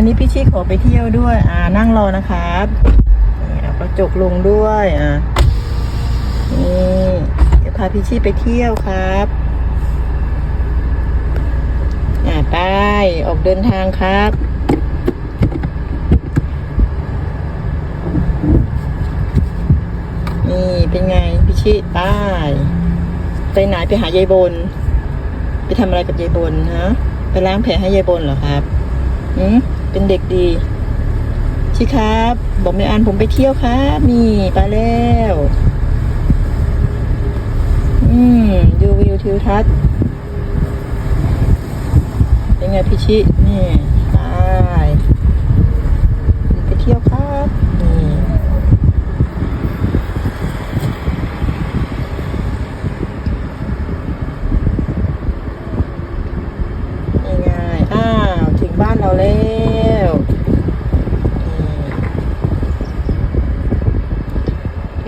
วันนี้พี่ชิขอไปเที่ยวด้วย อ่านั่งรอนะครับนี่เอากระจกลงด้วยอ่านี่เดี๋ยวพาพี่ชิไปเที่ยวครับอ่าไปออกเดินทางครับนี่เป็นไงพี่ชิไปไปไหนไปหายายบน ไปทำอะไรกับยายบนฮะไปล้างแผลให้ยายบนเหรอครับ อืมเป็นเด็กดีชิครับ บอกไม่อ่านผมไปเที่ยวครับ นี่ไปแล้ว อืมดูวิวทิวทัศน์เป็นไงพี่ชินี่ไปไปเที่ยวครับ นี่ นี่ไงอ้าว ถึงบ้านเราแล้ว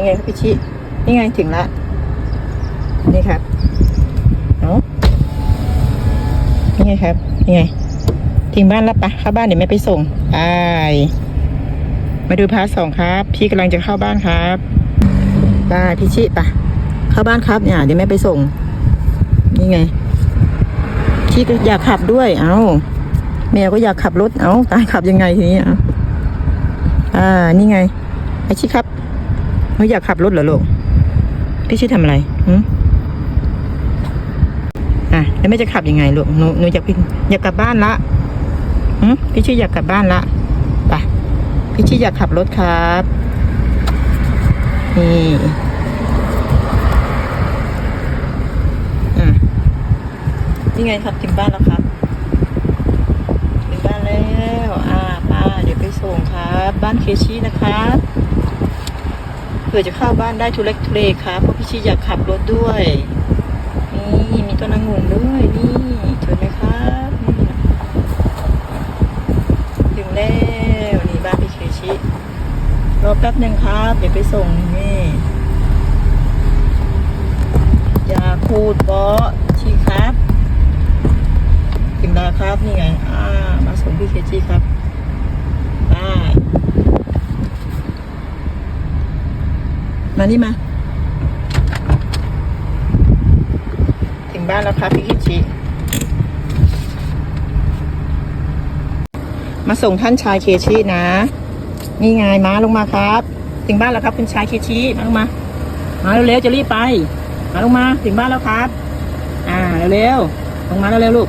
นี่นี่ไงครับพี่ชินี่ไงถึงละนี่ครับเนาะนี่ไงครับนี่ไงถึงบ้านแล้วปะเข้าบ้านเดี๋ยวแม่ไปส่งไปมาดูพาร์ทสองครับ พี่กำลังจะเข้าบ้านครับไปพี่ชิปะเข้าบ้านครับเนี่ยเดี๋ยวแม่ไปส่ง นี่ไงพี่ก็อยากขับด้วย เอาแมวก็อยากขับรถ เอ้าตายขับยังไงทีนี้อะอ่า นี่ไงไอชิครับ เขาอยากขับรถเหรอลูก พี่ชิทำอะไรหืมอะ แล้วแม่จะขับยังไงลูก หนู หนูอยากพี่อยากกลับบ้านละหืมพี่ชิอยากกลับบ้านละไปพี่ชิอยากขับรถครับ นี่อะนี่ไงครับถึงบ้านแล้วครับถึงบ้านแล้ว อ่าป้าเดี๋ยวไปส่งครับ บ้านเคชี่นะครับ ผื่อจะเข้าบ้านได้ทุเล็กทุเลครับเพราะพี่ชีอยากขับรถด้วย นี่มีต้นองุ่นด้วย นี่เห็นไหมครับนี่ถึงแล้วนี่บ้านพี่เคชิรอแป๊บหนึ่งครับ เดี๋ยวไปส่งนี่ยาคูดบอชีครับถึงแล้วครับนี่ไงอ่ามาส่งพี่เคจีครับได้ มานี่มา ถึงบ้านแล้วครับพี่เคจีมาส่งท่านชายเคชีนะ นี่ไงมาลงมาครับ ถึงบ้านแล้วครับคุณชายเคชีมาลงมา มาเร็วๆจะรีบไป มาลงมาถึงบ้านแล้วครับ อ่าเร็วๆลงมาเร็วๆลูก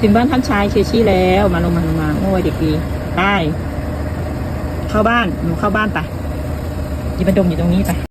ถึงบ้านท่านชายเคชี่แล้วมาลงมาลงมาโอ้ยเด็กดีไปเข้าบ้านหนูเข้าบ้านไปยีบันดมอยู่ตรงนี้ไป